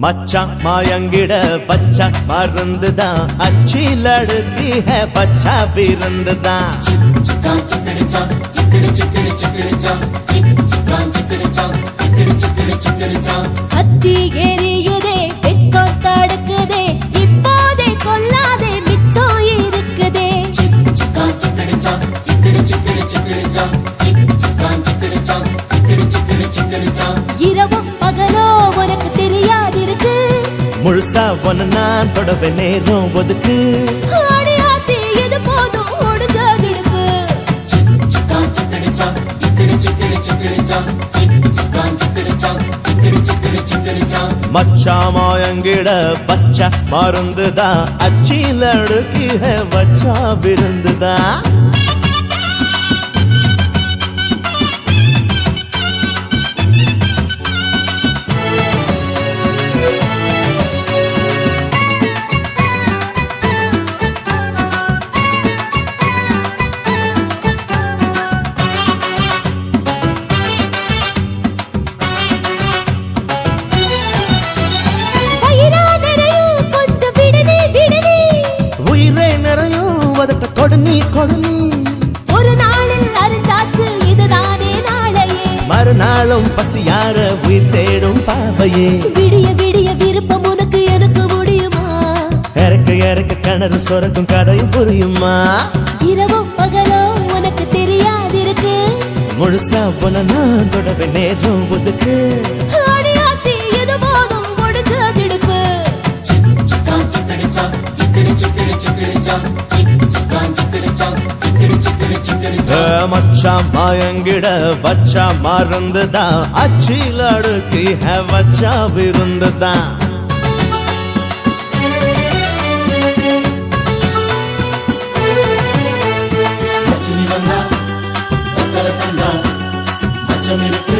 மச்சான் மாயங்கிட பச்சா மருந்துதான் அச்சி லடுக்கி ஹே பச்சா பிறந்துதான் சிக்கா சிக்கடி முழுசா ஒன்னு நான் தொடவே நேரம் ஒதுக்கு. அடியாத்தி இது போதும்? முடிஞ்சதுடுப்பு சிக் சிக்கா சிக்கடி சா கொடுனி கொடுனி ஒரு நாளில் அறிஞ்சாச்சு இதுதானே நாளையே. மறுநாளும் பசியார உயிர் தேடும் பாவையே. விடிய விடிய விருப்பம் உனக்கு எனக்கு முடியுமா? இறக்க இறக்க கிணறு சொரக்கும் கதையும் புரியுமா? இரவும் பகலோ உனக்கு தெரியாதிருக்கு. முழுசா போன நான் தொடவே நேரம் ஒதுக்கு. அடியாத்தி இது போதும் முடிஞ்சதிடுப்பு மச்சான் மாயங்கிட வச்சா மருந்துதான். அச்சில் அடுக்கி வச்சா தக்கர தந்தா மச்சம் இருக்கு.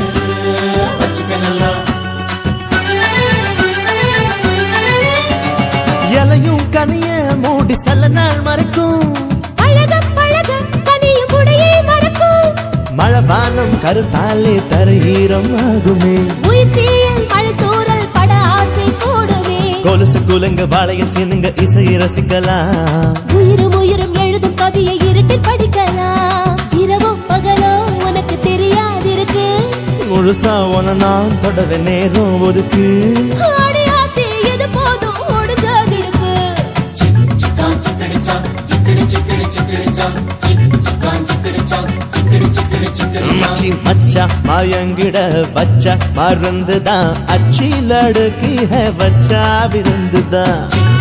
கனிய மூடி சில நாள் மறைக்கும். அழக பழக கனியும் உடையை மறக்கும். மழவானம் கருத்தாலே தரையீரம் ஆகுமே. உயிர் தீயில் மழை தூரல் பட ஆசை கூடுவே கொலுசு குலுங்க வாழையில் சீனுங்க இசையை ரசிக்கலாம். உயிரும் உயிரும் எழுதும் கவியை இருட்டில் படிக்கலாம். இரவும் பகலோ உனக்கு தெரியாதிருக்கு. முழுசா உன நான் தொடவே நேரம் ஒதுக்கு. மச்சா மாயங்கிட வச்சா. மருந்துதான் அச்சில் அடுக்கி வச்சா விருந்துதான். சிக்